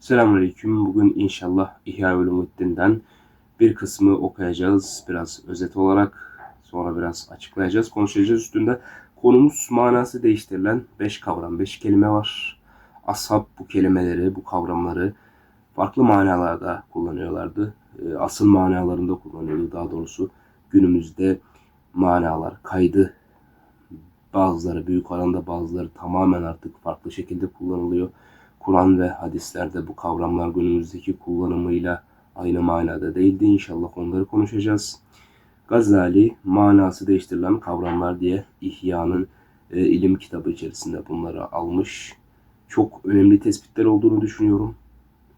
Selamünaleyküm. Bugün inşallah İhya Ulumuddin'den bir kısmı okuyacağız. Biraz özet olarak sonra biraz açıklayacağız, konuşacağız üstünde. Konumuz manası değiştirilen 5 kavram, 5 kelime var. Ashab bu kelimeleri, bu kavramları farklı manalarda kullanıyorlardı. Ee, Asıl manalarında kullanıyordu daha doğrusu. Günümüzde manalar kaydı. Bazıları büyük oranda bazıları tamamen artık farklı şekilde kullanılıyor. Kur'an ve hadislerde bu kavramlar günümüzdeki kullanımıyla aynı manada değildi. İnşallah onları konuşacağız. Gazali manası değiştirilen kavramlar diye İhya'nın e, ilim kitabı içerisinde bunları almış. Çok önemli tespitler olduğunu düşünüyorum.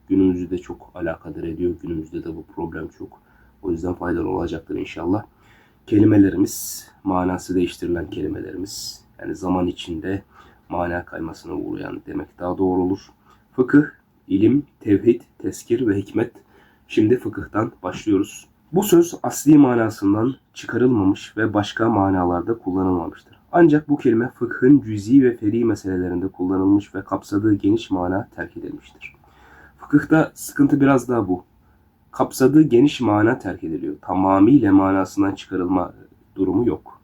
Günümüzde de çok alakadar ediyor. Günümüzde de bu problem çok. O yüzden faydalı olacaktır inşallah. Kelimelerimiz, manası değiştirilen kelimelerimiz. Yani zaman içinde mana kaymasına uğrayan demek daha doğru olur. Fıkıh, ilim, tevhid, teskir ve hikmet. Şimdi fıkıhtan başlıyoruz. Bu söz asli manasından çıkarılmamış ve başka manalarda kullanılmamıştır. Ancak bu kelime fıkhın cüzi ve feri meselelerinde kullanılmış ve kapsadığı geniş mana terk edilmiştir. Fıkıhta sıkıntı biraz daha bu. Kapsadığı geniş mana terk ediliyor. Tamamıyla manasından çıkarılma durumu yok.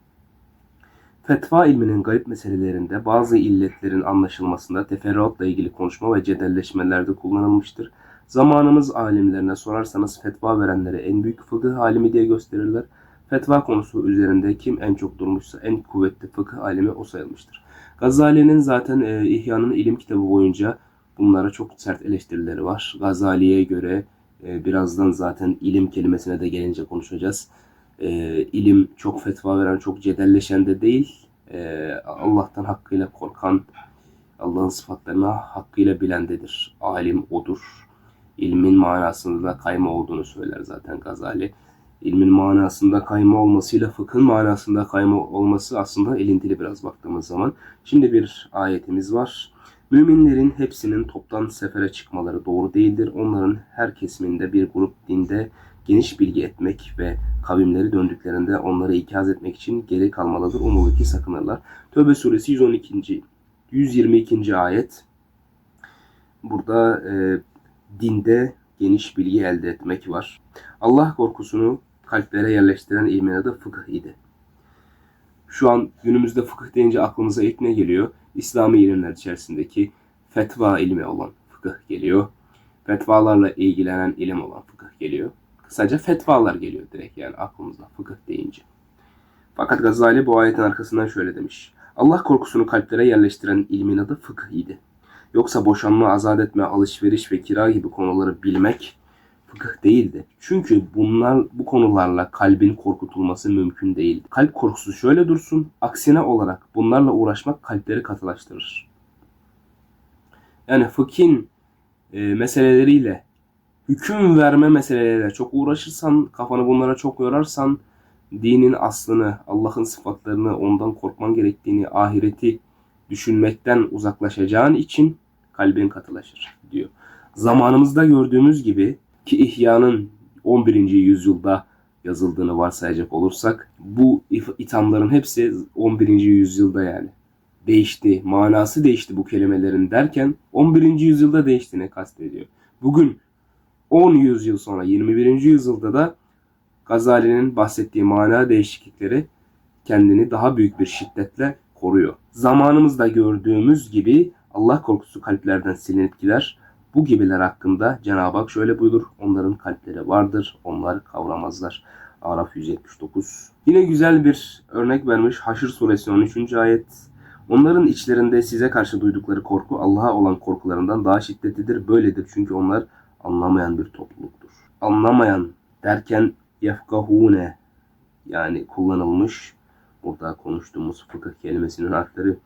Fetva ilminin garip meselelerinde bazı illetlerin anlaşılmasında teferruatla ilgili konuşma ve cedelleşmelerde kullanılmıştır. Zamanımız alimlerine sorarsanız fetva verenleri en büyük fıkıh alimi diye gösterirler. Fetva konusu üzerinde kim en çok durmuşsa en kuvvetli fıkıh alimi o sayılmıştır. Gazali'nin zaten e, İhya'nın ilim kitabı boyunca bunlara çok sert eleştirileri var. Gazali'ye göre e, birazdan zaten ilim kelimesine de gelince konuşacağız e, ilim çok fetva veren, çok cedelleşen de değil. E, Allah'tan hakkıyla korkan, Allah'ın sıfatlarını hakkıyla bilendedir. Alim odur. İlmin manasında kayma olduğunu söyler zaten Gazali. İlmin manasında kayma olmasıyla fıkhın manasında kayma olması aslında elintili biraz baktığımız zaman. Şimdi bir ayetimiz var. Müminlerin hepsinin toptan sefere çıkmaları doğru değildir. Onların her kesiminde bir grup dinde geniş bilgi etmek ve kavimleri döndüklerinde onları ikaz etmek için geri kalmalıdır. Umulur ki sakınırlar. Tövbe suresi 112. 122. ayet. Burada e, dinde geniş bilgi elde etmek var. Allah korkusunu kalplere yerleştiren ilmin adı fıkıh idi. Şu an günümüzde fıkıh deyince aklımıza ilk ne geliyor? İslami ilimler içerisindeki fetva ilmi olan fıkıh geliyor. Fetvalarla ilgilenen ilim olan fıkıh geliyor. Kısaca fetvalar geliyor direkt yani aklımıza fıkıh deyince. Fakat Gazali bu ayetin arkasından şöyle demiş. Allah korkusunu kalplere yerleştiren ilmin adı fıkıh idi. Yoksa boşanma, azat etme, alışveriş ve kira gibi konuları bilmek fıkıh değildi. Çünkü bunlar bu konularla kalbin korkutulması mümkün değil. Kalp korkusu şöyle dursun, aksine olarak bunlarla uğraşmak kalpleri katılaştırır. Yani fıkhin e, meseleleriyle hüküm verme meseleleriyle çok uğraşırsan, kafanı bunlara çok yorarsan dinin aslını, Allah'ın sıfatlarını, ondan korkman gerektiğini, ahireti düşünmekten uzaklaşacağın için kalbin katılaşır diyor. Zamanımızda gördüğümüz gibi ki İhya'nın 11. yüzyılda yazıldığını varsayacak olursak bu ithamların hepsi 11. yüzyılda yani değişti, manası değişti bu kelimelerin derken 11. yüzyılda değiştiğini kastediyor. Bugün 10 yüzyıl sonra 21. yüzyılda da Gazali'nin bahsettiği mana değişiklikleri kendini daha büyük bir şiddetle koruyor. Zamanımızda gördüğümüz gibi Allah korkusu kalplerden silinip gider. Bu gibiler hakkında Cenab-ı Hak şöyle buyurur. Onların kalpleri vardır, onlar kavramazlar. Araf 179. Yine güzel bir örnek vermiş Haşr suresi 13. ayet. Onların içlerinde size karşı duydukları korku Allah'a olan korkularından daha şiddetlidir. Böyledir çünkü onlar anlamayan bir topluluktur. Anlamayan derken yefkahune yani kullanılmış burada konuştuğumuz fıkıh kelimesinin harfleri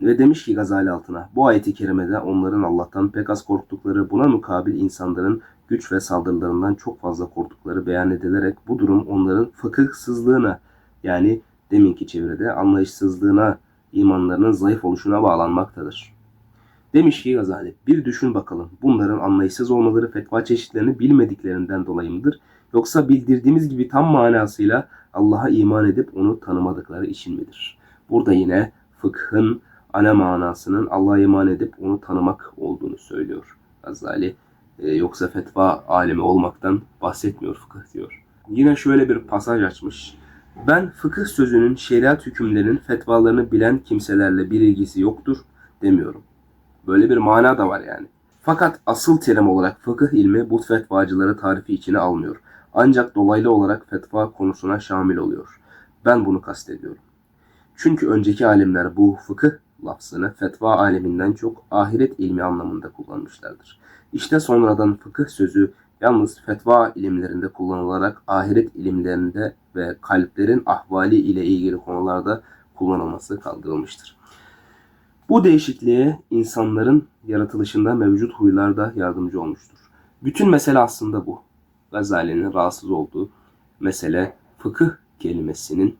ve demiş ki Gazali altına bu ayeti kerimede onların Allah'tan pek az korktukları buna mukabil insanların güç ve saldırılarından çok fazla korktukları beyan edilerek bu durum onların fıkıhsızlığına yani deminki çeviride anlayışsızlığına imanlarının zayıf oluşuna bağlanmaktadır. Demiş ki Gazali, bir düşün bakalım bunların anlayışsız olmaları fetva çeşitlerini bilmediklerinden dolayı mıdır? Yoksa bildirdiğimiz gibi tam manasıyla Allah'a iman edip onu tanımadıkları için midir? Burada yine fıkhın ana manasının Allah'a iman edip onu tanımak olduğunu söylüyor. Gazali. E, yoksa fetva alemi olmaktan bahsetmiyor fıkıh diyor. Yine şöyle bir pasaj açmış. Ben fıkıh sözünün şeriat hükümlerinin fetvalarını bilen kimselerle bir ilgisi yoktur demiyorum. Böyle bir mana da var yani. Fakat asıl terim olarak fıkıh ilmi bu fetvacıları tarifi içine almıyor. Ancak dolaylı olarak fetva konusuna şamil oluyor. Ben bunu kastediyorum. Çünkü önceki alimler bu fıkıh lafzını fetva aleminden çok ahiret ilmi anlamında kullanmışlardır. İşte sonradan fıkıh sözü yalnız fetva ilimlerinde kullanılarak ahiret ilimlerinde ve kalplerin ahvali ile ilgili konularda kullanılması kaldırılmıştır. Bu değişikliğe insanların yaratılışında mevcut huylar da yardımcı olmuştur. Bütün mesele aslında bu. Gazali'nin rahatsız olduğu mesele fıkıh kelimesinin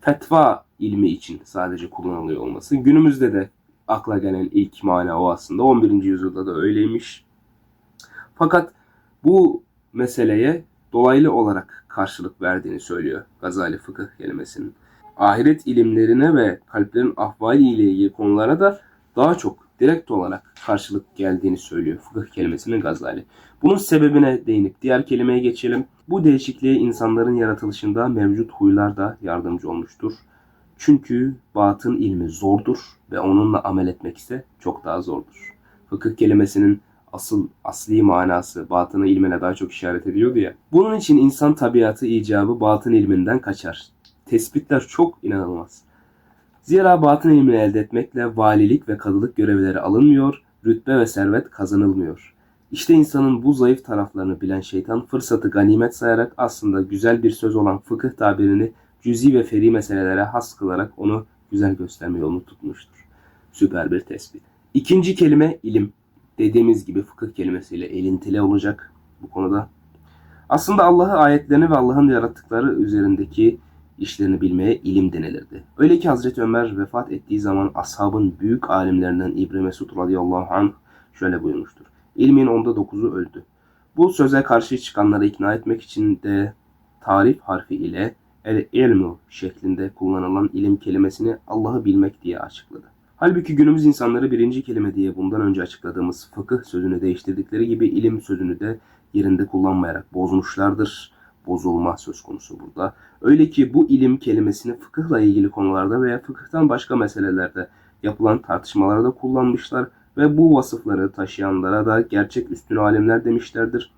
fetva ilmi için sadece kullanılıyor olması. Günümüzde de akla gelen ilk mana o aslında. 11. yüzyılda da öyleymiş. Fakat bu meseleye dolaylı olarak karşılık verdiğini söylüyor Gazali fıkıh kelimesinin. Ahiret ilimlerine ve kalplerin ahvali ile ilgili konulara da daha çok direkt olarak karşılık geldiğini söylüyor fıkıh kelimesinin Gazali. Bunun sebebine değinip diğer kelimeye geçelim. Bu değişikliğe insanların yaratılışında mevcut huylar da yardımcı olmuştur. Çünkü batın ilmi zordur ve onunla amel etmek ise çok daha zordur. Fıkıh kelimesinin asıl asli manası batını ilmine daha çok işaret ediyordu ya. Bunun için insan tabiatı icabı batın ilminden kaçar. Tespitler çok inanılmaz. Zira batın ilmini elde etmekle valilik ve kadılık görevleri alınmıyor, rütbe ve servet kazanılmıyor. İşte insanın bu zayıf taraflarını bilen şeytan fırsatı ganimet sayarak aslında güzel bir söz olan fıkıh tabirini cüzi ve feri meselelere has kılarak onu güzel gösterme yolunu tutmuştur. Süper bir tespit. İkinci kelime ilim. Dediğimiz gibi fıkıh kelimesiyle elintili olacak bu konuda. Aslında Allah'ı ayetlerini ve Allah'ın yarattıkları üzerindeki işlerini bilmeye ilim denilirdi. Öyle ki Hazreti Ömer vefat ettiği zaman ashabın büyük alimlerinden İbni Mesud radıyallahu anh şöyle buyurmuştur. İlmin onda dokuzu öldü. Bu söze karşı çıkanları ikna etmek için de tarif harfi ile el ilmu şeklinde kullanılan ilim kelimesini Allah'ı bilmek diye açıkladı. Halbuki günümüz insanları birinci kelime diye bundan önce açıkladığımız fıkıh sözünü değiştirdikleri gibi ilim sözünü de yerinde kullanmayarak bozmuşlardır. Bozulma söz konusu burada. Öyle ki bu ilim kelimesini fıkıhla ilgili konularda veya fıkıhtan başka meselelerde yapılan tartışmalarda kullanmışlar ve bu vasıfları taşıyanlara da gerçek üstün alimler demişlerdir.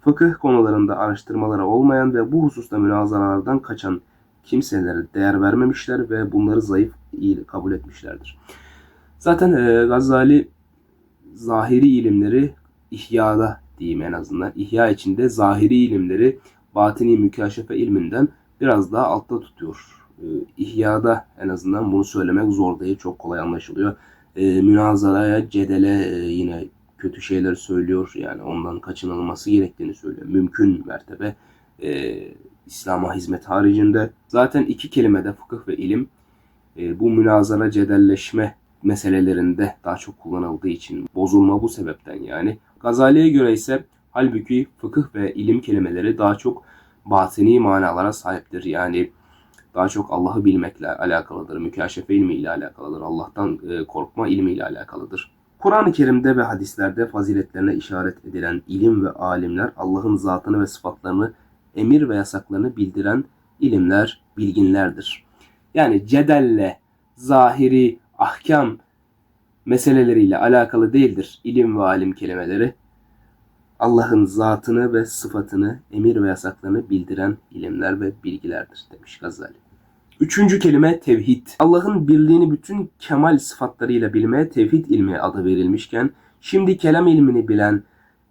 Fıkıh konularında araştırmaları olmayan ve bu hususta münazaralardan kaçan kimselere değer vermemişler ve bunları zayıf iyi kabul etmişlerdir. Zaten e, Gazali zahiri ilimleri ihyada diyeyim en azından. İhya içinde zahiri ilimleri batini mükaşefe ilminden biraz daha altta tutuyor. E, İhyada en azından bunu söylemek zor değil. Çok kolay anlaşılıyor. E, münazaraya, cedele e, yine kötü şeyler söylüyor. Yani ondan kaçınılması gerektiğini söylüyor. Mümkün mertebe e, İslam'a hizmet haricinde. Zaten iki kelimede fıkıh ve ilim e, bu münazara, cedelleşme meselelerinde daha çok kullanıldığı için bozulma bu sebepten yani. Gazali'ye göre ise halbuki fıkıh ve ilim kelimeleri daha çok batini manalara sahiptir. Yani daha çok Allah'ı bilmekle alakalıdır. Mükaşefe ilmiyle alakalıdır. Allah'tan e, korkma ilmiyle alakalıdır. Kur'an-ı Kerim'de ve hadislerde faziletlerine işaret edilen ilim ve alimler Allah'ın zatını ve sıfatlarını, emir ve yasaklarını bildiren ilimler, bilginlerdir. Yani cedelle, zahiri, ahkam meseleleriyle alakalı değildir ilim ve alim kelimeleri. Allah'ın zatını ve sıfatını, emir ve yasaklarını bildiren ilimler ve bilgilerdir demiş Gazali. Üçüncü kelime tevhid. Allah'ın birliğini bütün kemal sıfatlarıyla bilmeye tevhid ilmi adı verilmişken, şimdi kelam ilmini bilen,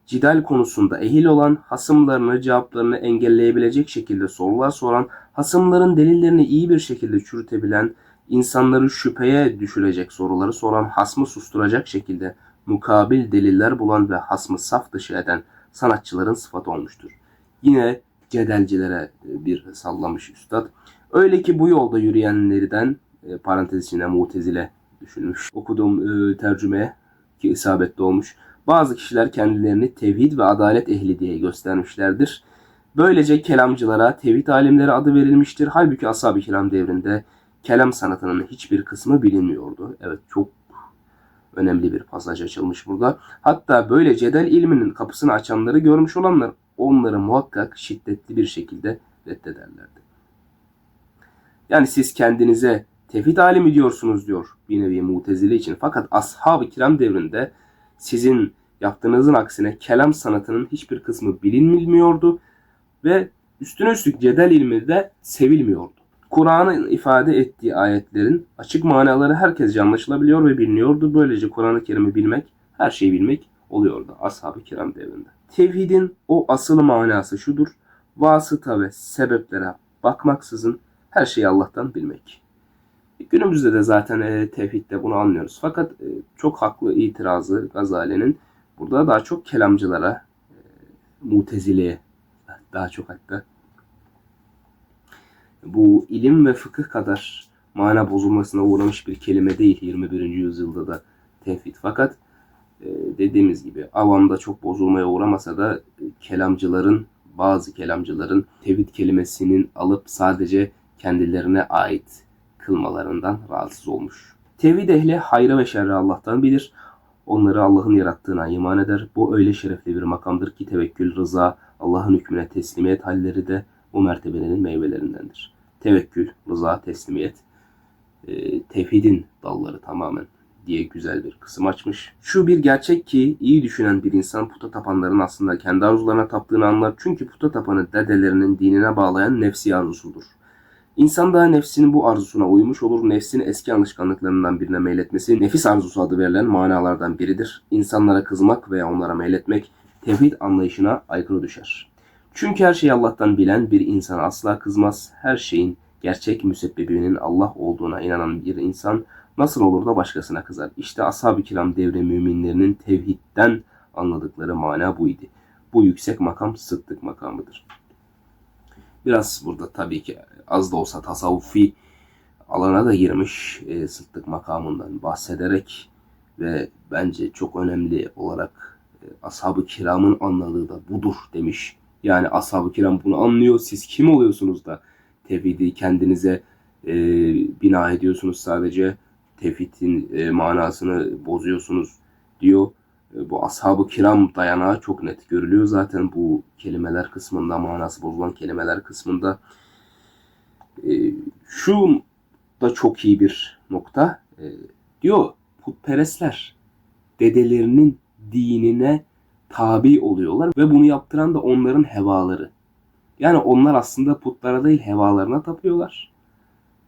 cidal konusunda ehil olan, hasımlarını, cevaplarını engelleyebilecek şekilde sorular soran, hasımların delillerini iyi bir şekilde çürütebilen, insanları şüpheye düşürecek soruları soran, hasmı susturacak şekilde mukabil deliller bulan ve hasmı saf dışı eden sanatçıların sıfatı olmuştur. Yine cedelcilere bir sallamış üstad. Öyle ki bu yolda yürüyenlerden e, parantez içinde mutezile düşünmüş. Okuduğum e, tercümeye ki isabetli olmuş. Bazı kişiler kendilerini tevhid ve adalet ehli diye göstermişlerdir. Böylece kelamcılara tevhid alimleri adı verilmiştir. Halbuki ashab-ı kiram devrinde kelam sanatının hiçbir kısmı bilinmiyordu. Evet çok önemli bir pasaj açılmış burada. Hatta böyle cedel ilminin kapısını açanları görmüş olanlar onları muhakkak şiddetli bir şekilde reddederlerdi. Yani siz kendinize tevhid alimi diyorsunuz diyor bir nevi mutezile için. Fakat ashab-ı kiram devrinde sizin yaptığınızın aksine kelam sanatının hiçbir kısmı bilinmiyordu ve üstüne üstlük cedel ilmi de sevilmiyordu. Kur'an'ın ifade ettiği ayetlerin açık manaları herkesce anlaşılabiliyor ve biliniyordu. Böylece Kur'an-ı Kerim'i bilmek, her şeyi bilmek oluyordu ashab-ı kiram devrinde. Tevhidin o asıl manası şudur. Vasıta ve sebeplere bakmaksızın her şeyi Allah'tan bilmek. Günümüzde de zaten e, tevhidde bunu anlıyoruz. Fakat e, çok haklı itirazı Gazali'nin burada daha çok kelamcılara, e, mutezileye daha çok hatta bu ilim ve fıkıh kadar mana bozulmasına uğramış bir kelime değil 21. yüzyılda da tevhid. Fakat e, dediğimiz gibi avamda çok bozulmaya uğramasa da e, kelamcıların bazı kelamcıların tevhid kelimesinin alıp sadece kendilerine ait kılmalarından rahatsız olmuş. Tevhid ehli hayrı ve şerri Allah'tan bilir. Onları Allah'ın yarattığına iman eder. Bu öyle şerefli bir makamdır ki tevekkül, rıza, Allah'ın hükmüne teslimiyet halleri de bu mertebelerin meyvelerindendir. Tevekkül, rıza, teslimiyet, e, tevhidin dalları tamamen diye güzel bir kısım açmış. Şu bir gerçek ki iyi düşünen bir insan puta tapanların aslında kendi arzularına taptığını anlar. Çünkü puta tapanı dedelerinin dinine bağlayan nefsi arzusudur. İnsan da nefsinin bu arzusuna uymuş olur. Nefsin eski alışkanlıklarından birine meyletmesi nefis arzusu adı verilen manalardan biridir. İnsanlara kızmak veya onlara meyletmek tevhid anlayışına aykırı düşer. Çünkü her şeyi Allah'tan bilen bir insan asla kızmaz. Her şeyin gerçek müsebbibinin Allah olduğuna inanan bir insan nasıl olur da başkasına kızar? İşte ashab-ı kiram devre müminlerinin tevhidden anladıkları mana buydu. Bu yüksek makam sıddık makamıdır. Biraz burada tabii ki az da olsa tasavvufi alana da girmiş e, sıddık makamından bahsederek ve bence çok önemli olarak e, ashab-ı kiramın anladığı da budur demiş. Yani ashab-ı kiram bunu anlıyor. Siz kim oluyorsunuz da tevhidi kendinize e, bina ediyorsunuz sadece tevhidin e, manasını bozuyorsunuz diyor. E, bu ashab-ı kiram dayanağı çok net görülüyor zaten bu kelimeler kısmında manası bozulan kelimeler kısmında. E, şu da çok iyi bir nokta. E, diyor putperestler dedelerinin dinine tabi oluyorlar ve bunu yaptıran da onların hevaları. Yani onlar aslında putlara değil hevalarına tapıyorlar.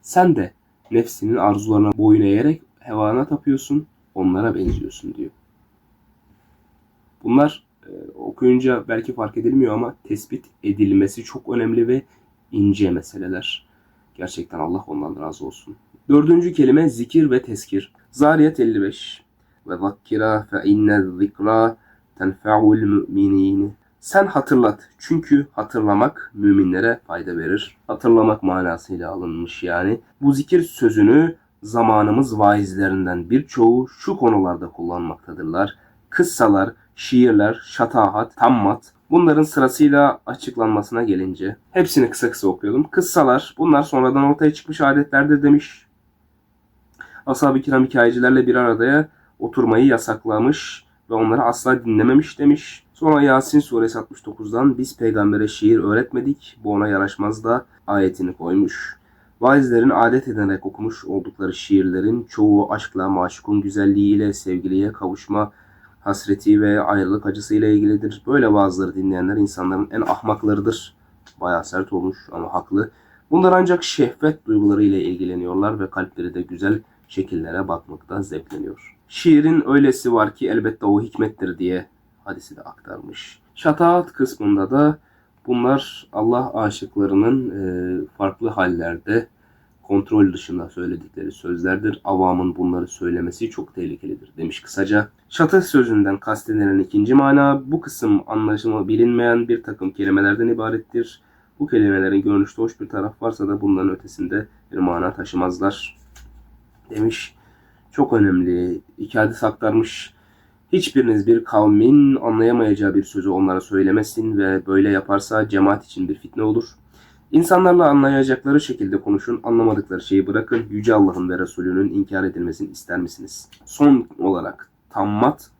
Sen de nefsinin arzularına boyun eğerek hevana tapıyorsun, onlara benziyorsun diyor. Bunlar e, okuyunca belki fark edilmiyor ama tespit edilmesi çok önemli ve ince meseleler. Gerçekten Allah ondan razı olsun. Dördüncü kelime zikir ve teskir. Zariyat 55 ve zakkira fe inne zikra tenfa'ul müminin. Sen hatırlat. Çünkü hatırlamak müminlere fayda verir. Hatırlamak manasıyla alınmış yani. Bu zikir sözünü zamanımız vaizlerinden birçoğu şu konularda kullanmaktadırlar. Kıssalar, şiirler, şatahat, tammat. Bunların sırasıyla açıklanmasına gelince hepsini kısa kısa okuyalım. Kıssalar bunlar sonradan ortaya çıkmış adetlerdir demiş. Ashab-ı kiram hikayecilerle bir arada oturmayı yasaklamış ve onları asla dinlememiş demiş. Sonra Yasin suresi 69'dan biz peygambere şiir öğretmedik bu ona yaraşmaz da ayetini koymuş. Vaizlerin adet ederek okumuş oldukları şiirlerin çoğu aşkla, maşukun güzelliğiyle, sevgiliye kavuşma, hasreti ve ayrılık acısıyla ilgilidir. Böyle vaazları dinleyenler insanların en ahmaklarıdır. Bayağı sert olmuş ama haklı. Bunlar ancak şehvet duygularıyla ilgileniyorlar ve kalpleri de güzel şekillere bakmakta zevkleniyor. Şiirin öylesi var ki elbette o hikmettir diye hadisi de aktarmış. Şataat kısmında da bunlar Allah aşıklarının e, farklı hallerde kontrol dışında söyledikleri sözlerdir. Avamın bunları söylemesi çok tehlikelidir demiş kısaca. Şatı sözünden kastedilen ikinci mana bu kısım anlaşılma bilinmeyen bir takım kelimelerden ibarettir. Bu kelimelerin görünüşte hoş bir taraf varsa da bunların ötesinde bir mana taşımazlar demiş. Çok önemli. İki hadis aktarmış. Hiçbiriniz bir kavmin anlayamayacağı bir sözü onlara söylemesin ve böyle yaparsa cemaat için bir fitne olur. İnsanlarla anlayacakları şekilde konuşun, anlamadıkları şeyi bırakın. Yüce Allah'ın ve Resulünün inkar edilmesini ister misiniz? Son olarak tammat.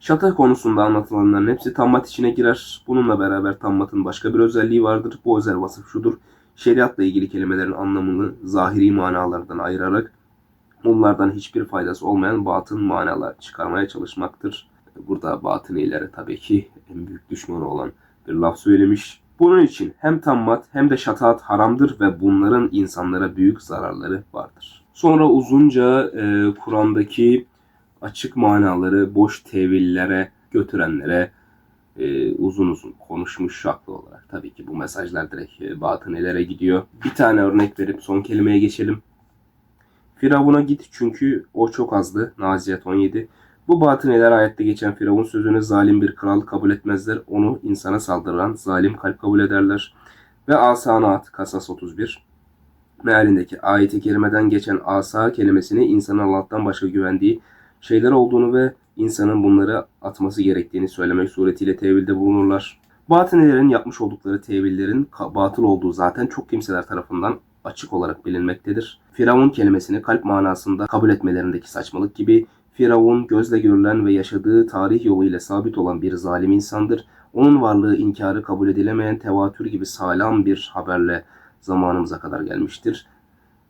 Şata konusunda anlatılanların hepsi tammat içine girer. Bununla beraber tammatın başka bir özelliği vardır. Bu özel vasıf şudur. Şeriatla ilgili kelimelerin anlamını zahiri manalardan ayırarak onlardan hiçbir faydası olmayan batın manalar çıkarmaya çalışmaktır. Burada batınilere tabii ki en büyük düşmanı olan bir laf söylemiş. Bunun için hem tammat hem de şataat haramdır ve bunların insanlara büyük zararları vardır. Sonra uzunca e, Kur'an'daki açık manaları boş tevillere götürenlere e, uzun uzun konuşmuş haklı olarak. Tabii ki bu mesajlar direkt e, batınilere gidiyor. Bir tane örnek verip son kelimeye geçelim. Firavun'a git çünkü o çok azdı. Naziyat 17. Bu batıneler ayette geçen Firavun sözünü zalim bir kral kabul etmezler. Onu insana saldıran zalim kalp kabul ederler. Ve asana at Kasas 31. Mealindeki ayeti kerimeden geçen asa kelimesini insanın Allah'tan başka güvendiği şeyler olduğunu ve insanın bunları atması gerektiğini söylemek suretiyle tevilde bulunurlar. Batınilerin yapmış oldukları tevillerin batıl olduğu zaten çok kimseler tarafından açık olarak bilinmektedir. Firavun kelimesini kalp manasında kabul etmelerindeki saçmalık gibi Firavun gözle görülen ve yaşadığı tarih yoluyla sabit olan bir zalim insandır. Onun varlığı inkarı kabul edilemeyen tevatür gibi sağlam bir haberle zamanımıza kadar gelmiştir.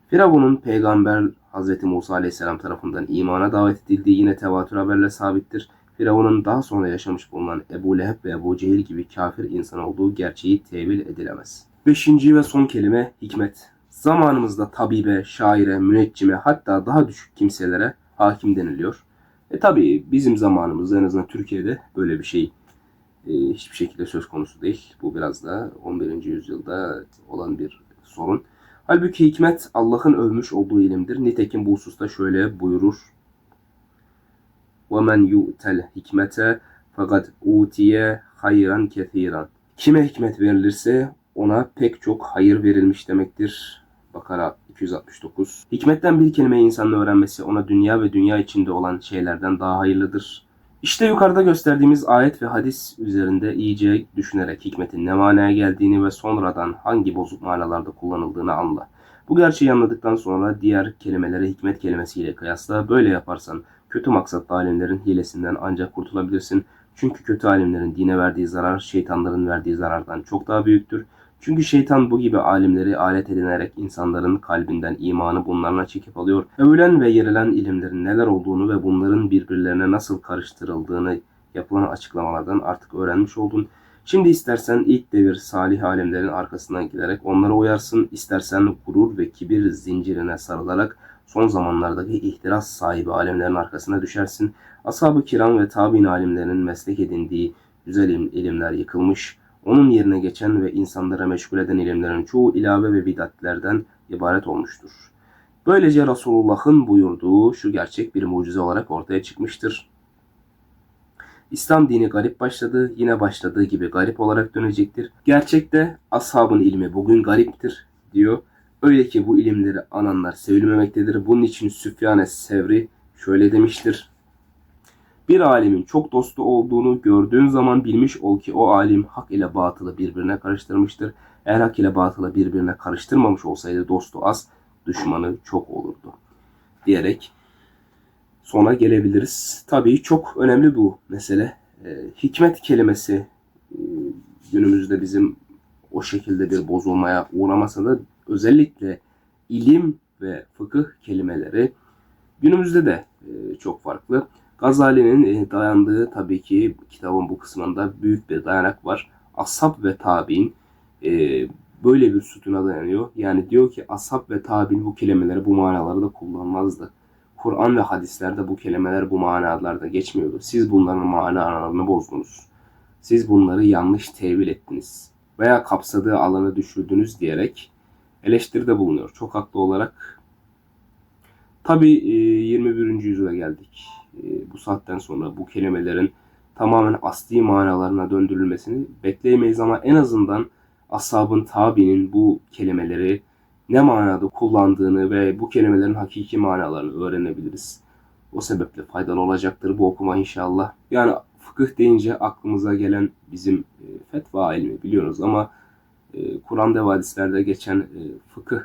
Firavun'un peygamber Hz. Musa aleyhisselam tarafından imana davet edildiği yine tevatür haberle sabittir. Firavun'un daha sonra yaşamış bulunan Ebu Leheb ve Ebu Cehil gibi kafir insan olduğu gerçeği tevil edilemez. Beşinci ve son kelime hikmet. Zamanımızda tabibe, şaire, müneccime hatta daha düşük kimselere hakim deniliyor. E tabi bizim zamanımızda en azından Türkiye'de böyle bir şey e, hiçbir şekilde söz konusu değil. Bu biraz da 11. yüzyılda olan bir sorun. Halbuki hikmet Allah'ın övmüş olduğu ilimdir. Nitekim bu hususta şöyle buyurur. وَمَنْ يُؤْتَ الْحِكْمَةَ فَقَدْ اُوْتِيَ hayran كَثِيرًا Kime hikmet verilirse ona pek çok hayır verilmiş demektir. Bakara 269. Hikmetten bir kelime insanın öğrenmesi ona dünya ve dünya içinde olan şeylerden daha hayırlıdır. İşte yukarıda gösterdiğimiz ayet ve hadis üzerinde iyice düşünerek hikmetin ne manaya geldiğini ve sonradan hangi bozuk manalarda kullanıldığını anla. Bu gerçeği anladıktan sonra diğer kelimelere hikmet kelimesiyle kıyasla böyle yaparsan kötü maksatlı alimlerin hilesinden ancak kurtulabilirsin. Çünkü kötü alimlerin dine verdiği zarar şeytanların verdiği zarardan çok daha büyüktür. Çünkü şeytan bu gibi alimleri alet edinerek insanların kalbinden imanı bunlarla çekip alıyor. Övülen ve yerilen ilimlerin neler olduğunu ve bunların birbirlerine nasıl karıştırıldığını yapılan açıklamalardan artık öğrenmiş oldun. Şimdi istersen ilk devir salih alimlerin arkasından giderek onlara uyarsın, istersen gurur ve kibir zincirine sarılarak son zamanlardaki ihtiras sahibi alimlerin arkasına düşersin. Ashab-ı kiram ve tabi'in alimlerinin meslek edindiği güzel ilim- ilimler yıkılmış, onun yerine geçen ve insanlara meşgul eden ilimlerin çoğu ilave ve bidatlerden ibaret olmuştur. Böylece Resulullah'ın buyurduğu şu gerçek bir mucize olarak ortaya çıkmıştır. İslam dini garip başladı, yine başladığı gibi garip olarak dönecektir. Gerçekte ashabın ilmi bugün gariptir diyor. Öyle ki bu ilimleri ananlar sevilmemektedir. Bunun için Süfyan Sevri şöyle demiştir. Bir alimin çok dostu olduğunu gördüğün zaman bilmiş ol ki o alim hak ile batılı birbirine karıştırmıştır. Eğer hak ile batılı birbirine karıştırmamış olsaydı dostu az, düşmanı çok olurdu. Diyerek sona gelebiliriz. Tabii çok önemli bu mesele. Ee, hikmet kelimesi e, günümüzde bizim o şekilde bir bozulmaya uğramasa da özellikle ilim ve fıkıh kelimeleri günümüzde de e, çok farklı. Gazali'nin e, dayandığı tabii ki kitabın bu kısmında büyük bir dayanak var. Ashab ve tabi'in e, böyle bir sütuna dayanıyor. Yani diyor ki ashab ve tabi'in bu kelimeleri bu manalarda kullanmazdı. Kur'an ve hadislerde bu kelimeler bu manalarda geçmiyordu. Siz bunların manalarını bozdunuz. Siz bunları yanlış tevil ettiniz. Veya kapsadığı alanı düşürdünüz diyerek eleştiride bulunuyor. Çok haklı olarak. Tabi 21. yüzyıla geldik. E, bu saatten sonra bu kelimelerin tamamen asli manalarına döndürülmesini bekleyemeyiz ama en azından ashabın tabi'nin bu kelimeleri ne manada kullandığını ve bu kelimelerin hakiki manalarını öğrenebiliriz. O sebeple faydalı olacaktır bu okuma inşallah. Yani fıkıh deyince aklımıza gelen bizim e, fetva ilmi biliyoruz ama e, Kur'an'da ve hadislerde geçen e, fıkıh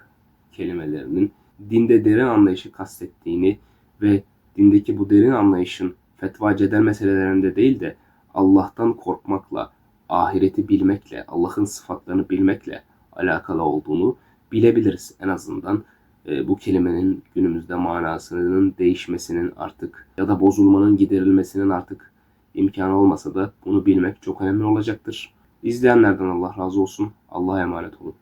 kelimelerinin dinde derin anlayışı kastettiğini ve dindeki bu derin anlayışın fetva cedel meselelerinde değil de Allah'tan korkmakla, ahireti bilmekle, Allah'ın sıfatlarını bilmekle alakalı olduğunu bilebiliriz en azından. E, bu kelimenin günümüzde manasının değişmesinin artık ya da bozulmanın giderilmesinin artık imkanı olmasa da bunu bilmek çok önemli olacaktır. İzleyenlerden Allah razı olsun. Allah'a emanet olun.